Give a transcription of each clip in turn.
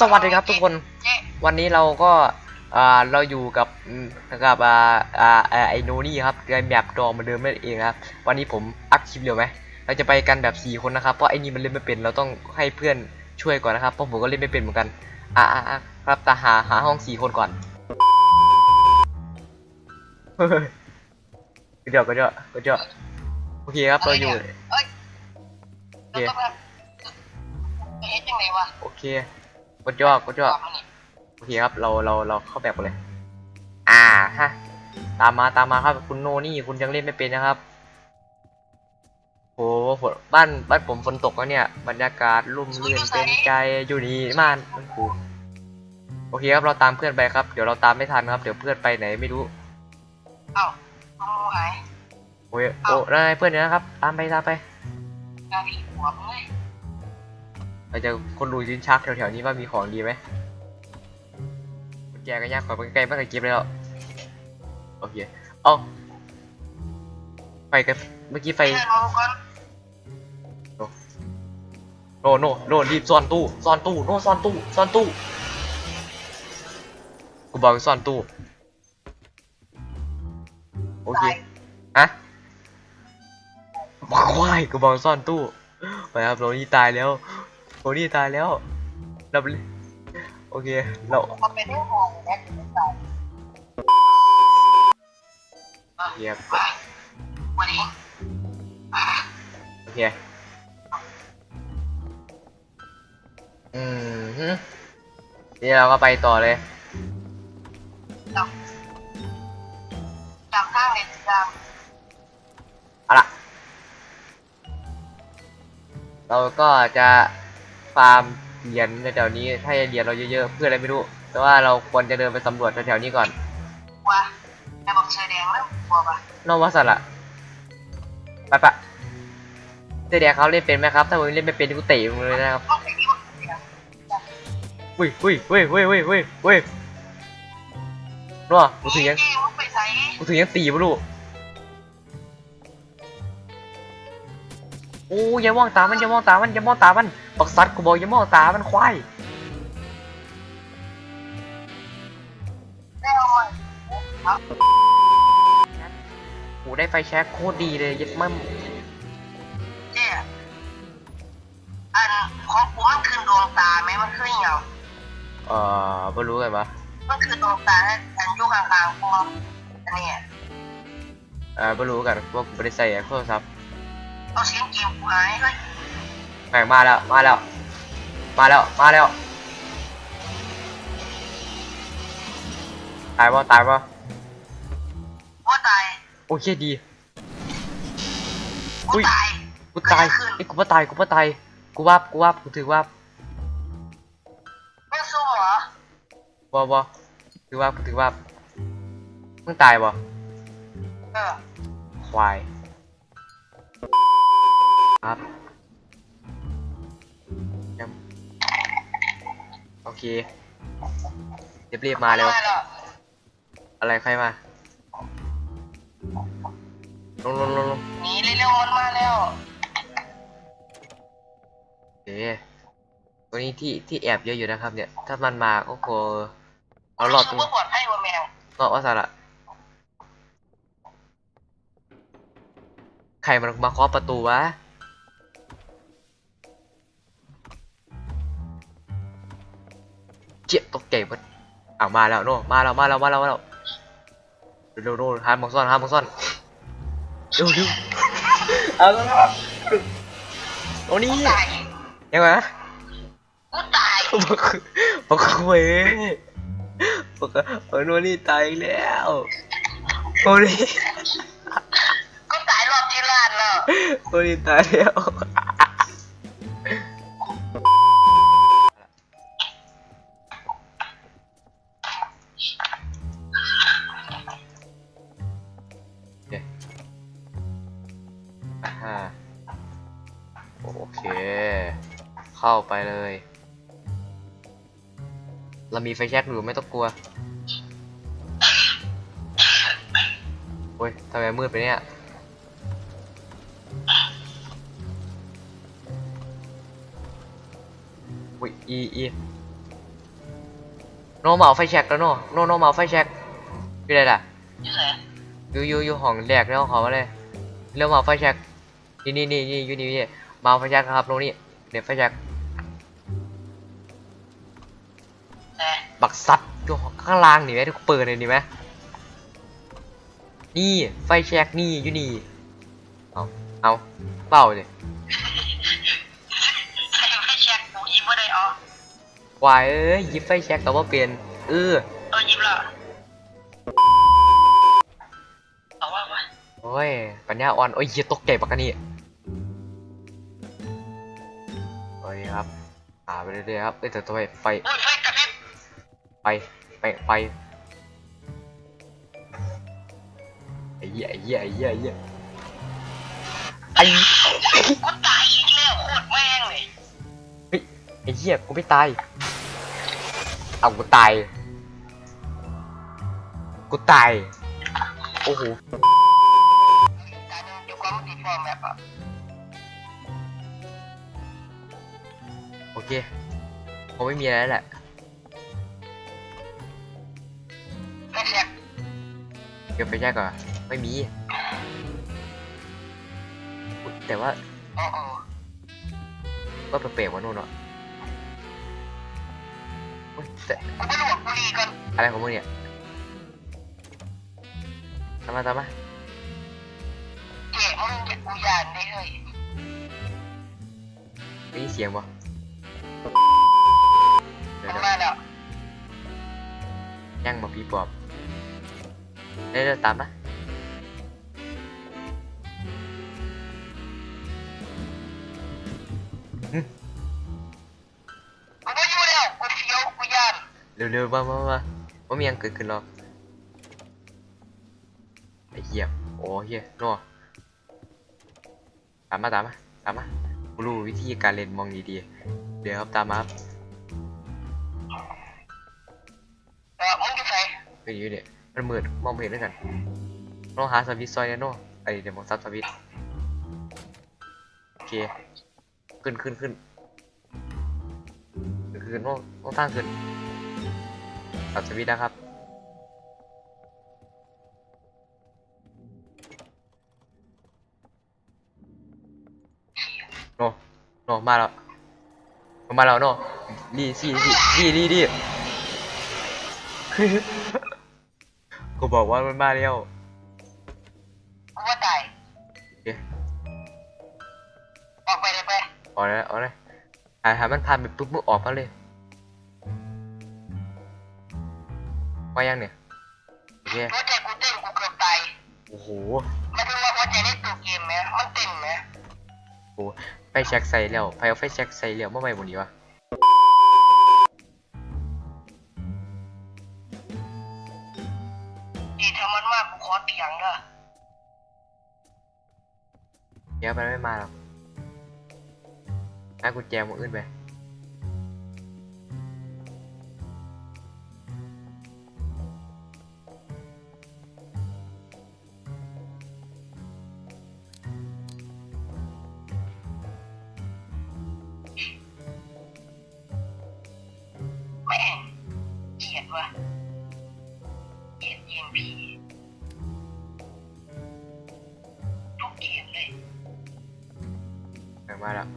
สวัสดีครับทุกคนเจ๊วันนี้เราก็อ่าเราอยู่กับอืมกับอ่าอ่าอ่าไอโนนี่ครับในแมปดอมเหมือนเดิมนั่นเองครับ วันนี้ผมอัดคลิปเร็วไหมเราจะไปกันแบบสี่คนนะครับ เพราะไอ้นี่มันเล่นไม่เป็น เราต้องให้เพื่อนช่วยก่อนนะครับ เพราะผมก็เล่นไม่เป็นเหมือนกัน อ่าอ่าอ่าครับแต่หาหาห้องสี่คนก่อนเฮ้ยก็เจาะก็เจาะก็เจาะโอเคครับ เราอยู่เอ้ยโอเคแล้วก็แบบเอ๊ะจังไงวะโอเค ก็เจาะก็เจาะมันนี่โอเคครับ เราเราเราเข้าแบบกันเลย อ่าฮะตามมาตามมาครับคุณโนนี่คุณยังเล่นไม่เป็นนะครับโหฝนบ้านบ้านผมฝนตกแล้วเนี่ยบรรยากาศร่มรื่นเป็นใจอยู่นี่ม่านมันครูโอเคครับเราตามเพื่อนไปครับเดี๋ยวเราตามไม่ทันครับเดี๋ยวเพื่อนไปไหนไม่รู้เอ้ามึงหายโอ้ยโอ้นายเพื่อนเนี่ยนะครับ ตามไปตามไปงานผีหัวมึงเลย เราจะคนดูชิ้นชักแถวๆนี้ว่ามีของดีไหมแจก็ยากกว่าใกล้ๆไม่เคยเก็บเลยหรอโอเคเอาไฟกันเมื่อกี้ไฟไปเดินมองก่อนโนโนโนรีบซ่อนตู้ซ่อนตู้โนซ่อนตู้ซ่อนตู้กูบอกซ่อนตู้โอเคฮะบอกควายกูบอกซ่อนตู้ไปครับโรนี่ตายแล้ว โรนี่ตายแล้วดับเลยโอเค เรามาเป็นเรื่องของแม็กซ์ไม่ใส่เกียบวันนี้โอเคอืมฮึนี่เราก็ไปต่อเลยจำทางเลยจเอาละเราก็จะ ฟาร์มเหรียญในแถวนี้ให้เหรียญเราเยอะๆเพื่ออะไรไม่รู้ แต่ว่าเราควรจะเดินไปสำรวจแถวๆนี้ก่อนำว่าแต่บอกเชอแดงแล้วบัวปะนอกวัสละไปปะเจ๊แดกเขาเล่นเป็นไหมครับ ถ้ามึงเล่นไม่เป็นกูเตะมึงเลยนะครับต้องไปที่มันเสียงอุ้ยอุ้ยอุ้ยอุ้ยอุ้ยอุ้ยอุ้ยรัวกูถึงยังเจ๊มึงไปใส่กูถึงยังตีไม่รู้โอ้ยอย่ามองตามันอย่ามองตามันอย่ามองตามันปักสัตว์กูบอกอย่ามองตามันควายโอ้ได้ไฟแช็กโคตรดีเลยยัดมั่มเจ๊อันของกูมันคือดวงตาไหมมันคืออย่างเอ่อไม่รู้ไงวะมันคือดวงตาอันอยู่ข้างๆกูอันนี้อ่อไม่รู้กันว่ากูไม่ได้ใส่โทรศัพท์ เอาเสียงเกมกูหายเฮ้ยแม่งมาแล้ว มาแล้ว มาแล้ว มาแล้ว ตายป่ะตายป่ะว่าตายโอเคดีกูอุ้ยตายกูตายไอ้ยกูว่าตาย กูว่าตาย กูว่ากูว่ากูถือว่าไม่สู้เหรอว่าว่าถือว่ากูถือว่ามึงตายป่ะเออควาย ครับยังโอเคเรียบเรียบๆมาเร็วไแล้วอะไรใครมา ลงลงลงลงหนีเร็วๆมันมาแล้วเอ๊ะตัวนี้ที่ที่แอบเยอะอยู่นะครับ เนี่ย ถ้ามันมาก็คงเอารอดตรง รู้สึกว่าปลอดภัยกว่าแมวรอดว่าสาระใครมันมาเคาะประตูวะ จี๊ยตกใจหมดอ้าวมาแล้วโน่มาแล้วมาแล้วมาแล้วมาแล้วเร็วเร็วเร็วหามังซ่อนหามังซ่อนเร็วเร็วเอาแล้วโอ้นี่ยังไงกูตายบอกบอกเว้ยบอกโอ้โน่นี่ตายแล้วโอ้นี่กูตายรอบที่ร้านแล้วโอ้นี่ตายแล้ว อ่าฮะโอเค เข้าไปเลย เรามีไฟแช็กอยู่ไม่ต้องกลัวโอ้ยทำไมมืดไปเนี่ยอุ้ยอีอีโนมาเอาไฟแช็กแล้วโนโนโนมาเอาไฟแช็กอยู่ไหนล่ะอยู่ไหนอยู่อยู่อยู่ห้องแรกแล้วขอมาเลยเร็วมาเอาไฟแช็ก นี่นี่นี่นี่อยู่นี่นี่มาเอาไฟแช็กครับตรงนี้เดี๋ยวไฟแช็กแต่บักซัดอยู่ข้างล่างนี่ไหมทุกเปิดเลยนี่ไหมนี่ไฟแช็กนี่อยู่นี่เอาเอาเปล่าเลยใส่ไฟแช็กกูยิบว่าได้อ๋อวายเอ้ยหยิบไฟแช็กแต่ว่าเปลี่ยนเออ อ้ย ปัญญาอ่อน โอ้ยเหี้ยตกใจปากกันนี่โอ้ยครับอ่าไปเรื่อยๆครับเอ้ยแต่ตัวไฟโอ้ยไฟกระพริบไปไปไปไอ้เหี้ย ไอ้เหี้ย ไอ้เหี้ย ไอ้เหี้ย ไอ้กูตายอีกแล้วโคตรแม่งเลยไอ้เหี้ย กูไม่ตาย เอากูตาย กูตาย โอ้โห เคคงไม่มีอะไรแล้วแหละไฟแช็กเก็บไปแยกก่อนไม่มีอุ๊ยแต่ว่าโอ้โหก็แปลกๆว่านู่นเนาะอุ๊ยแต่กูไปหลวกบุหรี่ก่อนอะไรของมึงเนี่ยตามมาตามมาเจ๊มึงจะกูยานได้เลยได้ยินเสียงปะ เดี๋ยวมันเดี๋ยวมาแล้วย่างมาพี่ปอบเดี๋ยวเดี๋ยวตามมาหึกูไม่อยู่แล้วกูเฟี้ยวกูยานเร็วๆมามามาว่ามีหยังเกิดขึ้นหรอกไอ้เหี้ยโอ้เหี้ยนัวตามมาตามมาตามมากูรู้วิธีการเล่นมองดีๆเดี๋ยวครับตามมาครับ จะใส่ไปอยู่เนี่ยมันมืดมองไม่เห็นด้วยกันต้องหาสวิตซอยเนี่ยโน่ไอเดี๋ยวมองซับสวิตโอเคขึ้นขึ้นขึ้นขึ้นโน่ต้องตั้างขึ้นซับสวิตนะครับโน่โน่มาแล้วมาแล้วโน่รีสี่รีรีรี กูบอกว่ามันมาแล้วกูว่าตายโอเคออกไปเลยไปออกแล้วออกเลยหาหามันผ่านไปปุ๊บมึงออกมาเลยว่ายังเนี่ยโอเคหัวใจกูเต้นกูเกือบตายโอ้โหหมันถึงว่าหัวใจได้ตัวเกมไหมมันเต้นไหมโอ้ไฟแช็กใส่แล้วไฟเอาไฟแช็กใส่แล้วเมื่อไหร่หมดดีวะ ดีถ้ามันมากกูขอเตียงเด้อเดี๋ยวมันไม่มาหรอกให้กุญแจมึงอื่นไปแม่งเกลียดว่ะเกลียดเกม ผีทุกเกมเลยเดี๋ยมาแล้ว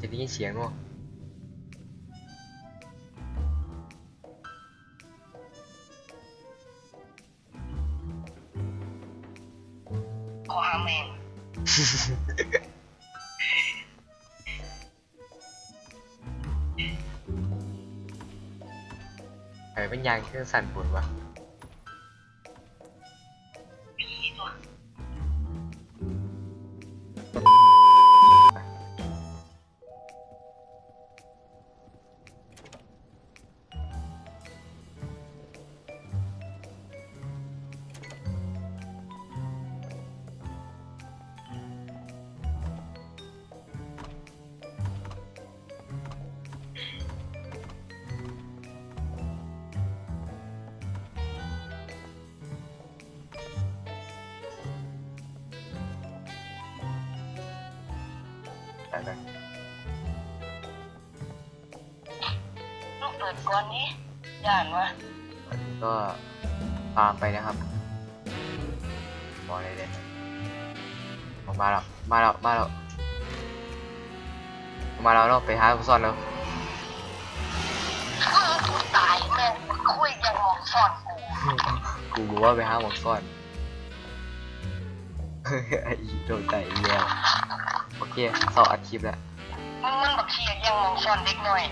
จะได้ยินเสียงวะ เป็นยางเครื่องสั่นบุญวะ ไปลูกเปิดก่อนนี้ย่านวะอันนี้ก็ตามไปนะครับบอกเลยเลยออกมาแล้วมาแล้วมาแล้วมาแล้วเราไปหาผู้ซ่อนแล้วคือกูตายแม่งคุยยังมองซ่อนกูกูรู้ว่าไปหาหมวกซ่อนไอ้โดนใจอีกแล้วโอเค สอบอัดคลิปแล้ว มึงมันบักเชียยังมองซ่อนเด็กหน่อย